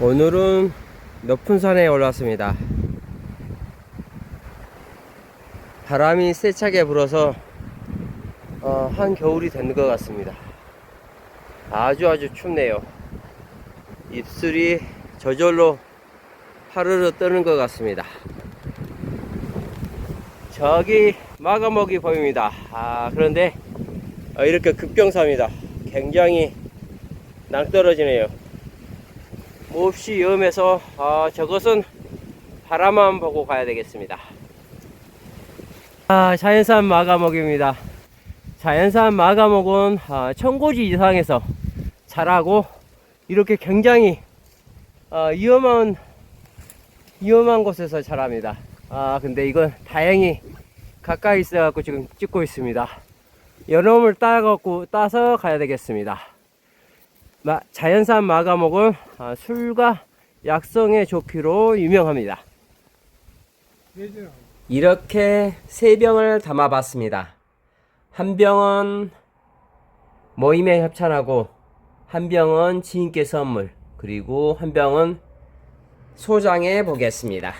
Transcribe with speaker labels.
Speaker 1: 오늘은 높은 산에 올랐습니다. 바람이 세차게 불어서 어, 한겨울이 된것 같습니다. 아주 아주 춥네요. 입술이 저절로 파르르 뜨는 것 같습니다. 저기 마가목이 보입니다. 아, 그런데 어, 이렇게 급경사입니다. 굉장히 낭떨어지네요. 몹시 위험해서 아, 저것은 바라만 보고 가야 되겠습니다. 아, 자연산 마가목입니다. 자연산 마가목은 아, 청고지 이상에서 자라고 이렇게 굉장히 아, 위험한 위험한 곳에서 자랍니다. 아 근데 이건 다행히 가까이 있어갖고 지금 찍고 있습니다. 연놈을 따갖고 따서 가야 되겠습니다. 마- 자연산 마가목은 아, 술과 약성에 좋기로 유명합니다. 이렇게 세 병을 담아봤습니다. 한 병은 모임에 협찬하고 한 병은 지인께 선물 그리고 한 병은 소장해 보겠습니다.